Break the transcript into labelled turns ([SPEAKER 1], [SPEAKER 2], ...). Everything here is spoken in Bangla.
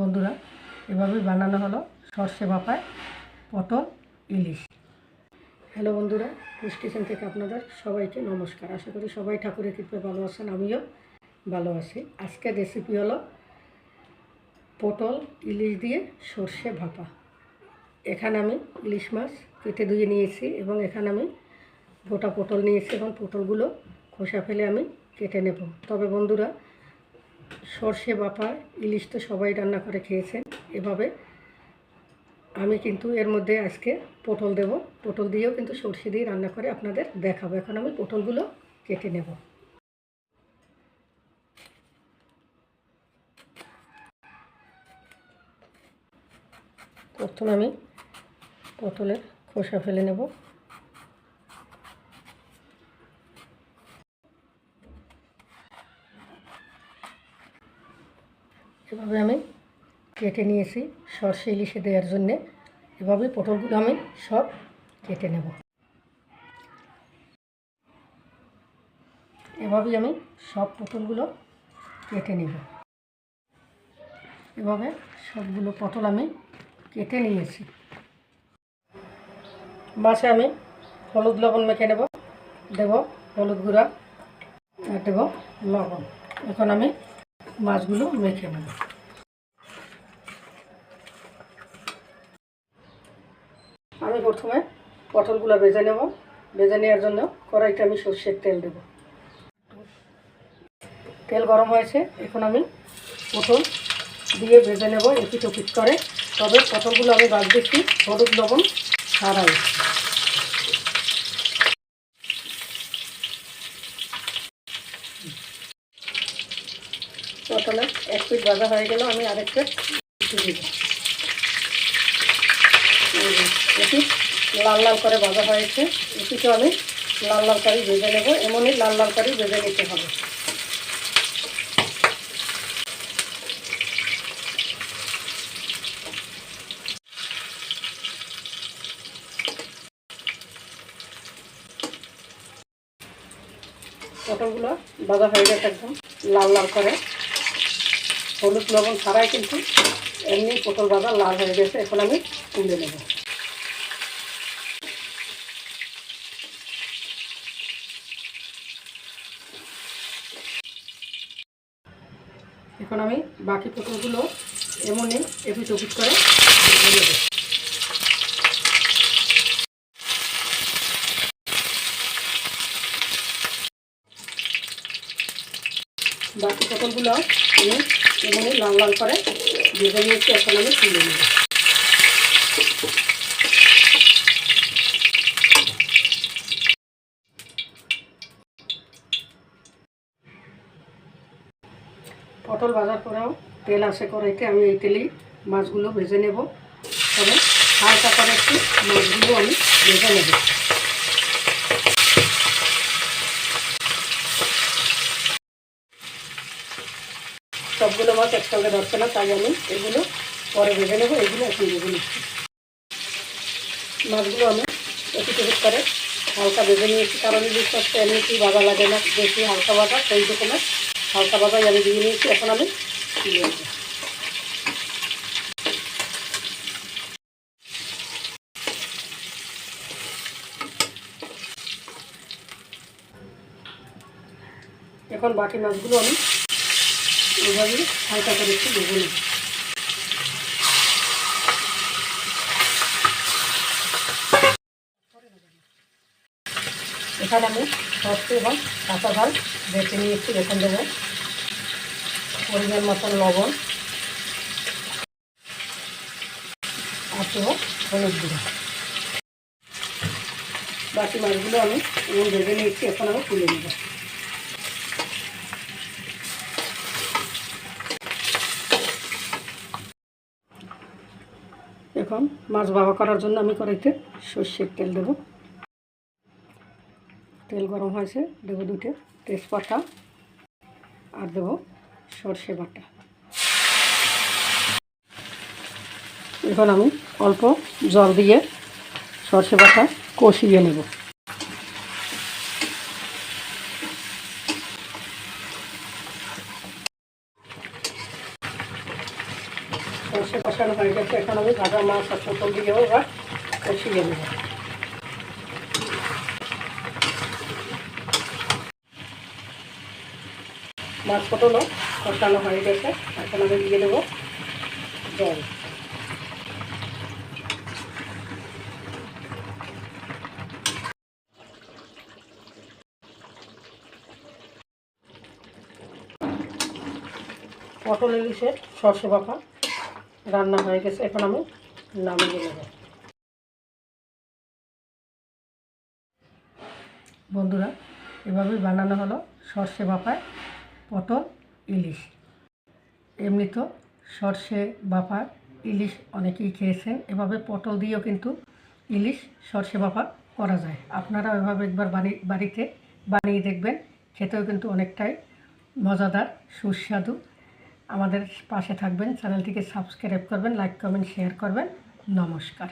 [SPEAKER 1] বন্ধুরা এভাবেই বানানো হলো সর্ষে বাপায় পটল, ইলিশ। হ্যালো বন্ধুরা কিচেন থেকে আপনাদের সবাইকে নমস্কার। আশা করি সবাই ঠাকুরের কৃপে ভালো আছেন, আমিও ভালো আছি। আজকের রেসিপি হলো পটল, ইলিশ দিয়ে সর্ষে ভাপা। এখানে আমি ইলিশ মাছ কেটে ধুয়ে নিয়েছি এবং এখানে আমি গোটা পটল নিয়েছি এবং পটলগুলো খোসা ফেলে আমি কেটে নেব। তবে বন্ধুরা সর্ষে বাপা ইলিশ তো সবাই রান্না করে খেয়েছেন এভাবে। আমি কিন্তু এর মধ্যে আজকে পটল দেব। পটল দিয়েও কিন্তু সর্ষে দিয়ে রান্না করে আপনাদের দেখাবো। এখন আমি পটলগুলো কেটে নেব। প্রথমে আমি পটলের খোসা ফেলে নেব। এভাবে আমি কেটে নিয়েছি, সর্ষে ইলিশে দেওয়ার জন্যে। এভাবে পটলগুলো আমি সব কেটে নেব। এভাবেই আমি সব পটলগুলো কেটে নেব। এভাবে সবগুলো পটল আমি কেটে নিয়েছি। মাছে আমি হলুদ লবণ মেখে নেব, দেব হলুদ গুঁড়া আর দেব লবণ। এখন আমি মাছগুলো মেখে নেব। আমি প্রথমে পটলগুলো ভেজে নেব। ভেজে নেওয়ার জন্য কড়াইতে আমি সর্ষের তেল দেব। তেল গরম হয়েছে, এখন আমি পটল দিয়ে ভেজে নেব এপিট ওপিট করে। তবে পটলগুলো আমি বাদ দিচ্ছি, হলুদ, লবণ ছাড়াই পটলের এক পিট ভাজা হয়ে গেল, আমি আরেকটা দিব এটি লাল লাল করে ভাজা হয়েছে। এটিকেও আমি লাল লাল করে ভেজে নেব। এমনই লাল লাল করে ভেজে নিতে হবে। পটলগুলো ভাজা হয়ে গেছে একদম লাল লাল করে। হলুদ লবণ ছাড়াই কিন্তু এমনি পটল ভাজা লাল হয়ে গেছে। এখন আমি তুলে নেব। এখন আমি বাকি পটলগুলো এমনই এপিট ওপিট করে নেব বাকি পটলগুলো আমি এমনই লাল লাল করে ভেজে নিয়েছি, এখন আমি তুলে নেব। ভাজার পরেও তেল আসে কড়াইতে, আমি এই তেলেই মাছগুলো ভেজে নেব। তবে হালকা করে একটু মাছগুলো আমি ভেজে নেব। সবগুলো মাছ একসঙ্গে ধরছে না, তাই আমি এগুলো পরে ভেজে নেব, এগুলো এখন ভেজে নিচ্ছি। মাছগুলো আমি একটু টিকিট করে হালকা ভেজে নিয়েছি, কারণ ইলিশ মাছটা এমনিতেই বাজা লাগে না, বেশি হালকা বাজা সেই রকমের হালকা বাজাই আমি দিয়ে নিয়েছি, এখন আমি তুলে এখন বাকি মাছগুলো আমি এইভাবে হালকা করে একটু ভেজে নেব। এখানে আমি সর্ষে এবং কাঁচা ঝাল বেছে নিয়েছি বেতন দেবো। পরিমাণ মতন লবণ। আর দেবো হলুদ গুঁড়ো। বাকি মাছগুলো আমি এমন ভেজে নিয়েছি এখন আমি তুলে নেব। এখন মাছ বাবা করার জন্য আমি কড়াইতে সর্ষের তেল দেব। তেল গরম হয়েছে, দেবো দুটো তেজপাতা আর দেবো সর্ষে বাটা। এখন আমি অল্প জল দিয়ে সর্ষে বাটা কষিয়ে নেব। সর্ষে কষানো হয়ে গেছে এখন আমি ভাজা মাছ আর পটল দিয়েও এবার কষিয়ে নেব। মাছ পটলও কষানো হয়ে গেছে, এখন আমি দিয়ে দেবো জল। পটল ইলিশের সর্ষে বাফা রান্না হয়ে গেছে, এখন আমি নামিয়ে নেব। বন্ধুরা, এভাবে বানানো হলো সর্ষে বাফায় পটল, ইলিশ। এমনি তো সর্ষে বাফা ইলিশ অনেকেই খেয়েছেন। এভাবে পটল দিয়েও কিন্তু ইলিশ, সর্ষে বাফা করা যায়। আপনারা এভাবে একবার বাড়ি বাড়িতে বানিয়ে দেখবেন। খেতেও কিন্তু অনেকটাই মজাদার, সুস্বাদু। আমাদের পাশে থাকবেন, চ্যানেলটিকে সাবস্ক্রাইব করবেন, লাইক, কমেন্ট, শেয়ার করবেন। নমস্কার।